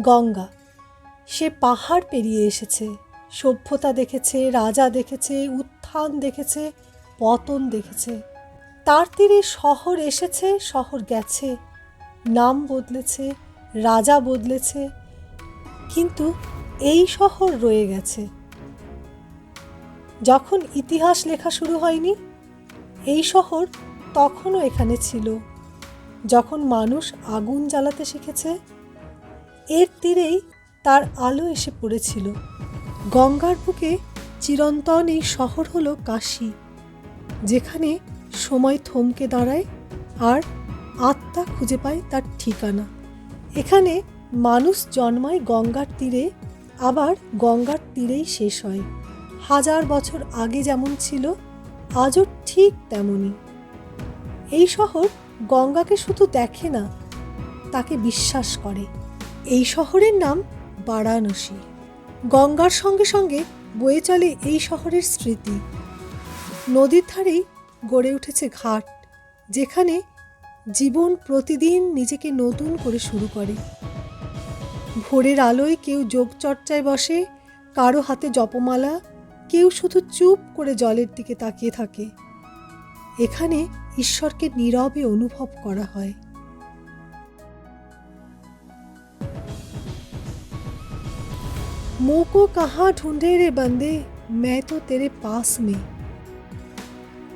গঙ্গা। সে পাহাড় পেরিয়ে এসেছে, সভ্যতা দেখেছে, রাজা দেখেছে, উত্থান দেখেছে, পতন দেখেছে। তার তীরে শহর এসেছে, শহর গেছে, নাম বদলেছে, রাজা বদলেছে, কিন্তু এই শহর রয়ে গেছে। যখন ইতিহাস লেখা শুরু হয়নি, এই শহর তখনও এখানে ছিল। যখন মানুষ আগুন জ্বালাতে শিখেছে এর তীরেই তার আলো এসে পড়েছিল। গঙ্গার বুকে চিরন্তন এই শহর হলো কাশী, যেখানে সময় থমকে দাঁড়ায় আর আত্মা খুঁজে পায় তার ঠিকানা। এখানে মানুষ জন্মায় গঙ্গার তীরে, আবার গঙ্গার তীরেই শেষ হয়। হাজার বছর আগে যেমন ছিল, আজও ঠিক তেমনই। এই শহর গঙ্গাকে শুধু দেখে না, তাকে বিশ্বাস করে। এই শহরের নাম বারাণসী। গঙ্গার সঙ্গে সঙ্গে বয়ে চলে এই শহরের স্মৃতি। নদীর ধারেই গড়ে উঠেছে ঘাট, যেখানে জীবন প্রতিদিন নিজেকে নতুন করে শুরু করে। ভোরের আলোয় কেউ যোগচর্চায় বসে, কারও হাতে জপমালা, কেউ শুধু চুপ করে জলের দিকে তাকিয়ে থাকে। এখানে ঈশ্বরকে নীরবে অনুভব করা হয়। মোকো কাহা ঢুঁড়ে রে বন্দে मैं তো তেরে পাস মে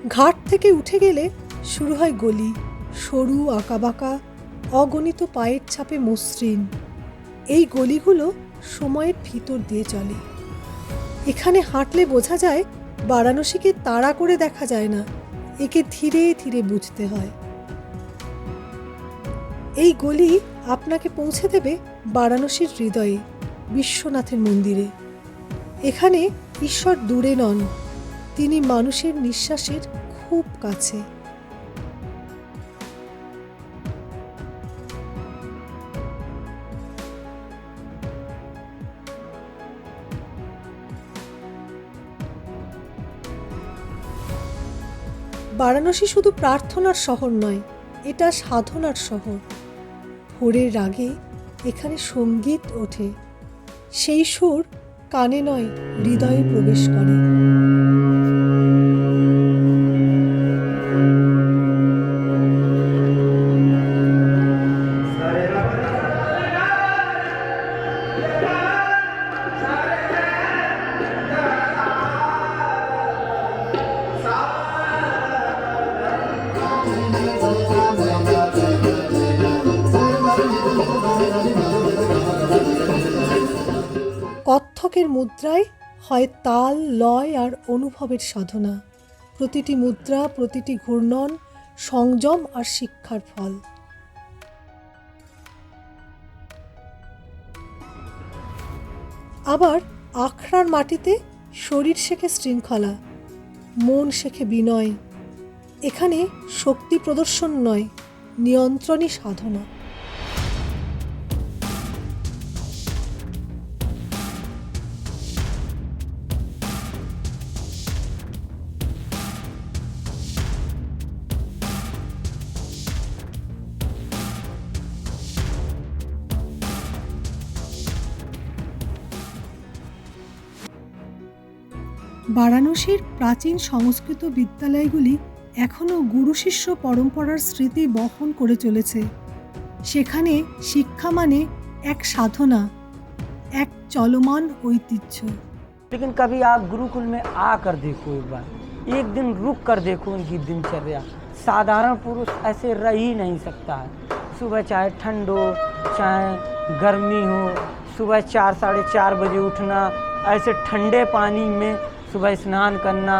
ঘাট থেকে উঠে গেলে শুরু হয় গলি, সরু আঁকাবাঁকা, অগণিত পায়ের ছাপে মসৃণ। এই গলিগুলো সময়ের ভিতর দিয়ে চলে। এখানে হাঁটলে বোঝা যায় বারাণসীকে তাড়া করে দেখা যায় না, একে ধীরে ধীরে বুঝতে হয়। এই গলি আপনাকে পৌঁছে দেবে বারাণসীর হৃদয়ে। বিশ্বনাথের মন্দিরে। এখানে ঈশ্বর দূরে নন, তিনি মানুষের নিঃশ্বাসের খুব কাছে। বারাণসী শুধু প্রার্থনার শহর নয়, এটা সাধনার শহর। ভোরের রাগে এখানে সংগীত ওঠে। সেই সুর কানে নয় হৃদয়ে প্রবেশ করে। কত্থকের মুদ্রায় হয় তাল, লয় আর অনুভবের সাধনা। প্রতিটি মুদ্রা, প্রতিটি ঘূর্ণন সংযম আর শিক্ষার ফল। আবার আখড়ার মাটিতে শরীর শেখে শৃঙ্খলা, মন শেখে বিনয়। এখানে শক্তি প্রদর্শন নয়, নিয়ন্ত্রণই সাধনা। বারাণসীর প্রাচীন সংস্কৃত বিদ্যালয়গুলি এখনও গুরু শিষ্য পরম্পরার স্মৃতি বহন করে চলেছে সেখানে শিক্ষা মানে এক সাধনা এক চলমান ঐতিহ্য लेकिन कभी आप गुरुकुल में आकर देखो एक बार एक दिन रुक कर देखो उनकी दिनचर्या साधारण पुरुष ऐसे रह ही नहीं सकता है सुबह चाहे ठंड हो चाहे गर्मी हो सुबह चार साढ़े चार बजे उठना ऐसे ठंडे पानी में सुबह स्नान करना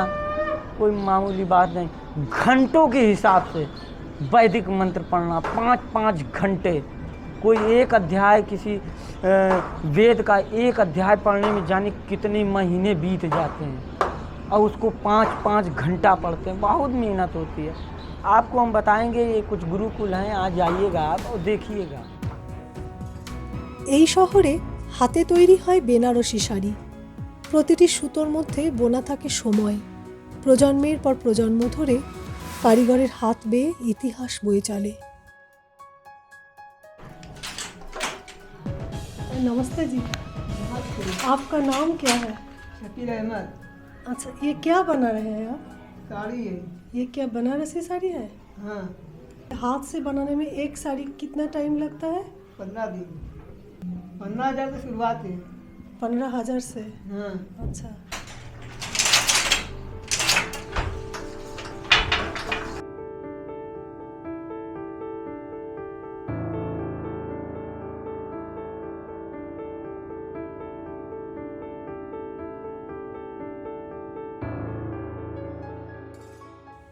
कोई मामूली बात नहीं घंटों के हिसाब से वैदिक मंत्र पढ़ना पाँच पाँच घंटे कोई एक अध्याय किसी अ, वेद का एक अध्याय पढ़ने में जाने कितने महीने बीत जाते हैं और उसको पाँच पाँच घंटा पढ़ते हैं बहुत मेहनत होती है आपको हम बताएंगे ये कुछ गुरुकुल हैं आज जाइएगा आप और देखिएगा এই শহরে হাতে তৈরি হয় বেনারসি শাড়ি প্রতিটি সুতোর মধ্যে বোনা থাকে সময় প্রজন্মের পর প্রজন্ম ধরে কারিগরের হাত বেয়ে ইতিহাস বয়ে চলে नमस्ते जी आपका नाम क्या है शकील अहमद अच्छा ये क्या बना रहे हैं आप साड़ी है ये क्या बनारसी साड़ी है हाँ हाथ से बनाने में एक साड़ी कितना टाइम लगता है पंद्रह दिन पंद्रह हज़ार से शुरुआत है पंद्रह हजार से हाँ अच्छा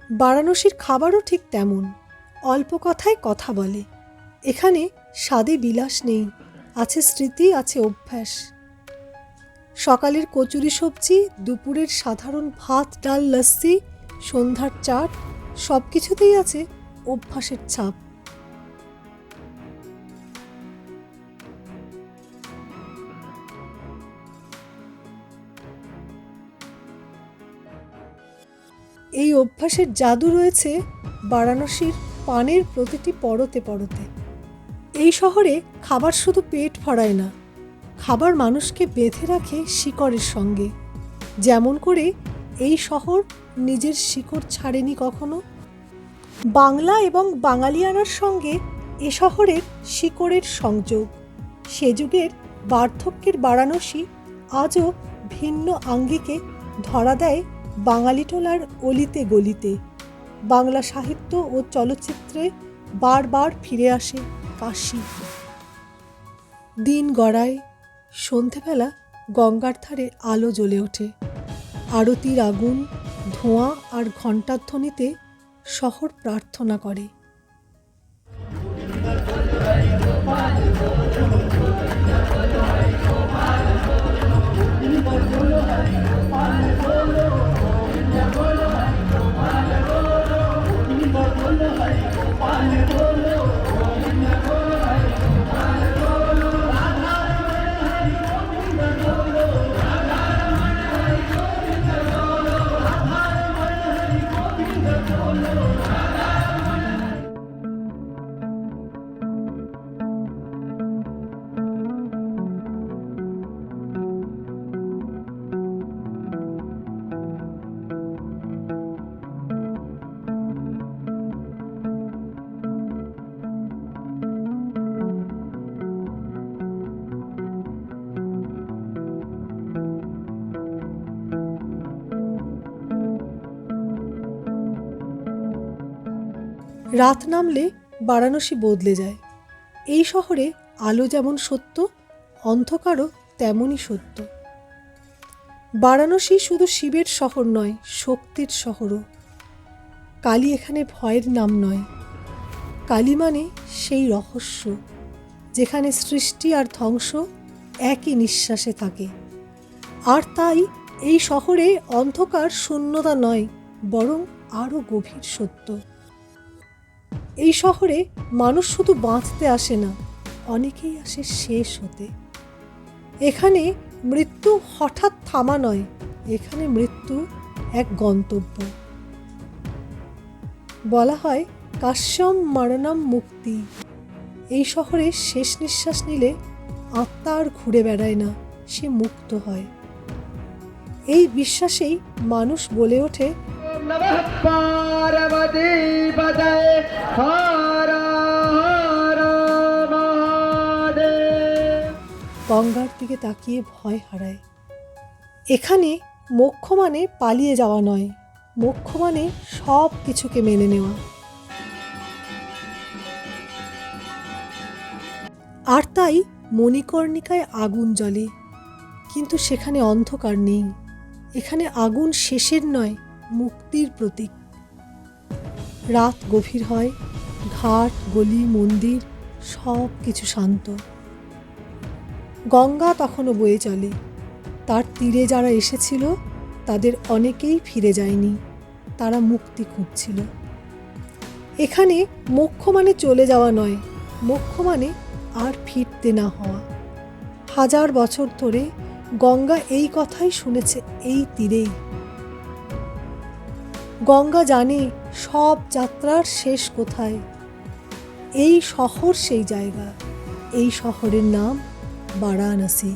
বারাণসীর খাবারও ঠিক তেমন অল্প কথায় কথা বলে এখানে স্বাদে বিলাস নেই আছে স্মৃতি আছে অভ্যাস সকালের কচুরি সবজি, দুপুরের সাধারণ ভাত, ডাল, লস্যি, সন্ধ্যার চাট সব কিছুতেই আছে অভ্যাসের ছাপ। এই অভ্যাসের জাদু রয়েছে বারাণসীর পানের প্রতিটি পরতে পরতে। এই শহরে খাবার শুধু পেট ভরায় না খাবার মানুষকে বেঁধে রাখে শিকড়ের সঙ্গে। যেমন করে এই শহর নিজের শিকড় ছাড়েনি কখনো। বাংলা এবং বাঙালিয়ানার সঙ্গে এ শহরের শিকড়ের সংযোগ। সে যুগের বার্ধক্যের বারাণসী আজও ভিন্ন আঙ্গিকে ধরা দেয় বাঙালিটোলার অলিতে গলিতে। বাংলা সাহিত্য ও চলচ্চিত্রে বারবার ফিরে আসে কাশি। দিন গড়ায় সন্ধেবেলা গঙ্গার ধারে আলো জ্বলে ওঠে। আরতির আগুন, ধোঁয়া আর ঘণ্টার ধ্বনিতে শহর প্রার্থনা করে। রাত নামলে বারাণসী বদলে যায়। এই শহরে আলো যেমন সত্য, অন্ধকারও তেমনই সত্য। বারাণসী শুধু শিবের শহর নয়, শক্তির শহরও। কালী এখানে ভয়ের নাম নয়। কালী মানে সেই রহস্য, যেখানে সৃষ্টি আর ধ্বংস একই নিঃশ্বাসে থাকে। আর তাই এই শহরে অন্ধকার শূন্যতা নয়, বরং আরও গভীর সত্য। এই শহরে মানুষ শুধু বাঁচতে আসে না, অনেকেই আসে শেষ হতে। এখানে মৃত্যু হঠাৎ থামা নয়, এখানে মৃত্যু এক গন্তব্য। বলা হয় কাশ্যম মরণম মুক্তি। এই শহরে শেষ নিঃশ্বাস নিলে আত্মা আর ঘুরে বেড়ায় না, সে মুক্ত হয়। এই বিশ্বাসেই মানুষ বলে ওঠে नमः पार्वती पदे हर हर महादेव গঙ্গার দিকে তাকিয়ে ভয় হারায় এখানে মোক্ষ মানে পালিয়ে যাওয়া নয় মোক্ষ মানে সব কিছুকে মেনে নেওয়া আর তাই মণিকর্ণিকায় আগুন জ্বলে কিন্তু সেখানে অন্ধকার নেই এখানে আগুন শেষের নয় মুক্তির প্রতীক। রাত গভীর হয়, ঘাট, গলি, মন্দির, সব কিছু শান্ত। গঙ্গা তখনও বয়ে চলে। তার তীরে যারা এসেছিল, তাদের অনেকেই ফিরে যায়নি। তারা মুক্তি খুঁজছিল। এখানে মোক্ষ মানে চলে যাওয়া নয়, মোক্ষ মানে আর ফিরতে না হওয়া। হাজার বছর ধরে গঙ্গা এই কথাই শুনেছে এই তীরেই। গঙ্গা জানে সব যাত্রার শেষ কোথায়। এই শহর সেই জায়গা। এই শহরের নাম বারাণসী।